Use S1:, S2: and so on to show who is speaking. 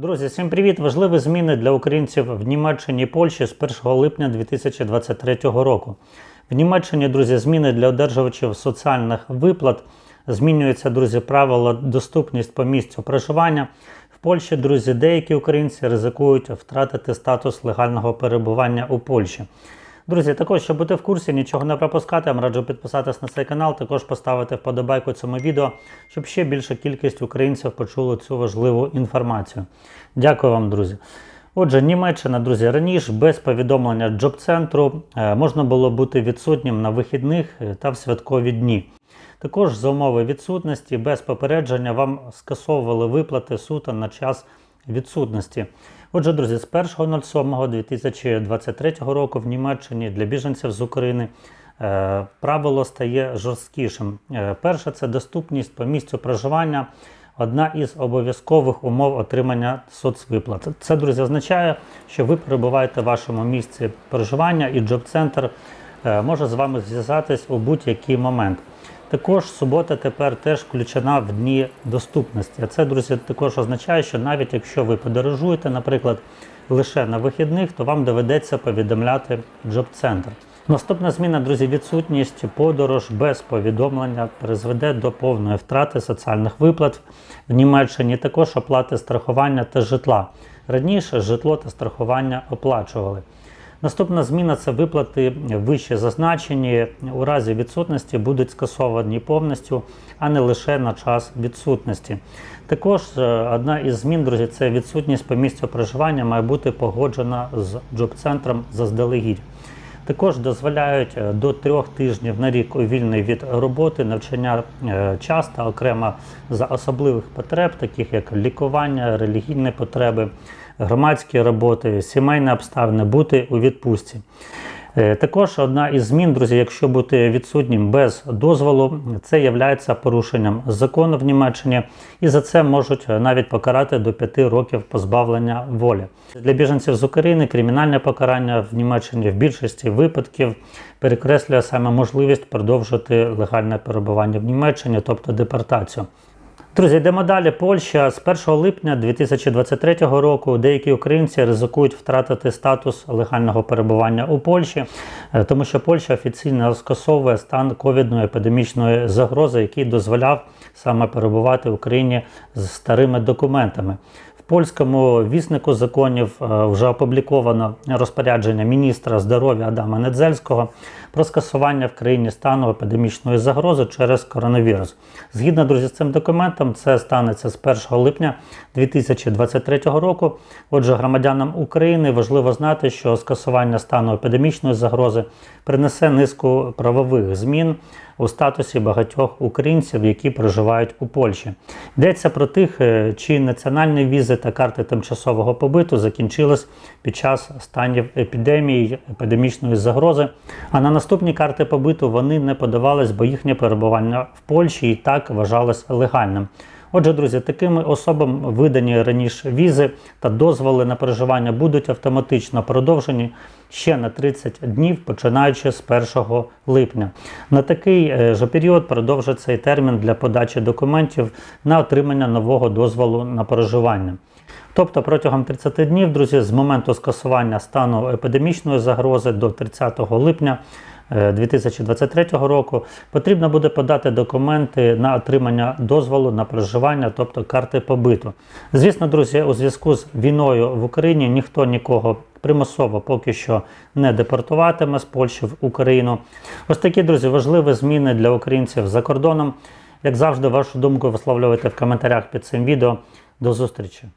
S1: Друзі, всім привіт! Важливі зміни для українців в Німеччині і Польщі з 1 липня 2023 року. В Німеччині, друзі, зміни для одержувачів соціальних виплат. Змінюються, друзі, правила доступність по місцю проживання. В Польщі, друзі, деякі українці ризикують втратити статус легального перебування у Польщі. Друзі, також, щоб бути в курсі, нічого не пропускати, вам раджу підписатись на цей канал, також поставити вподобайку цьому відео, щоб ще більша кількість українців почули цю важливу інформацію. Дякую вам, друзі. Отже, Німеччина, друзі, раніше без повідомлення джоб-центру е, можна було бути відсутнім на вихідних е, та в святкові дні. Також за умови відсутності без попередження вам скасовували виплати сута на час відсутності. Отже, друзі, з 1.07.2023 року в Німеччині для біженців з України е, правило стає жорсткішим. Е, перше це доступність по місцю проживання. Одна із обов'язкових умов отримання соцвиплат. Це, друзі, означає, що ви перебуваєте в вашому місці проживання і джоб-центр е, може з вами зв'язатись у будь-який момент. Також субота тепер теж включена в дні доступності. А це, друзі, також означає, що навіть якщо ви подорожуєте, наприклад, лише на вихідних, то вам доведеться повідомляти джоб-центр. Наступна зміна, друзі, відсутність подорож без повідомлення призведе до повної втрати соціальних виплат в Німеччині, також оплати страхування та житла. Раніше житло та страхування оплачували. Наступна зміна це виплати вище зазначені у разі відсутності будуть скасовані повністю, а не лише на час відсутності. Також е, одна із змін, друзі, це відсутність по місцю проживання має бути погоджена з джоб-центром заздалегідь. Також дозволяють е, до трьох тижнів на рік у вільний від роботи навчання е, часто окремо за особливих потреб, таких як лікування, релігійні потреби, громадські роботи, сімейні обставини, бути у відпустці. Е, Також одна із змін, друзі, якщо бути відсутнім без дозволу, це є порушенням закону в Німеччині, і за це можуть навіть покарати до 5 років позбавлення волі. Для біженців з України кримінальне покарання в Німеччині в більшості випадків перекреслює саме можливість продовжити легальне перебування в Німеччині, тобто депортацію. Друзі, йдемо далі. Польща з 1 липня 2023 року деякі українці ризикують втратити статус легального перебування у Польщі, е, тому що Польща офіційно скасовує стан ковідної епідемічної загрози, який дозволяв саме перебувати в Україні з старими документами. Польському віснику законів е, вже опубліковано розпорядження міністра здоров'я Адама Недзельського про скасування в країні стану епідемічної загрози через коронавірус. Згідно друзі, з цим документом, це станеться з 1 липня 2023 року. Отже, громадянам України важливо знати, що скасування стану епідемічної загрози принесе низку правових змін у статусі багатьох українців, які проживають у Польщі. Йдеться про тих, чи національні візи та карти тимчасового побиту закінчились під час станів епідемії, епідемічної загрози. А на наступні карти побиту вони не подавались, бо їхнє перебування в Польщі і так вважалось легальним. Отже, друзі, такими особам видані раніше візи та дозволи на проживання будуть автоматично продовжені ще на 30 днів, починаючи з 1 липня. На такий е, же період продовжиться і термін для подачі документів на отримання нового дозволу на проживання. Тобто протягом 30 днів, друзі, з моменту скасування стану епідемічної загрози до 30 липня 2023 року потрібно буде подати документи на отримання дозволу на проживання, тобто карти побиту. Звісно, друзі, у зв'язку з війною в Україні ніхто нікого примусово поки що не депортуватиме з Польщі в Україну. Ось такі друзі важливі зміни для українців за кордоном. Як завжди, вашу думку висловлювайте в коментарях під цим відео. До зустрічі!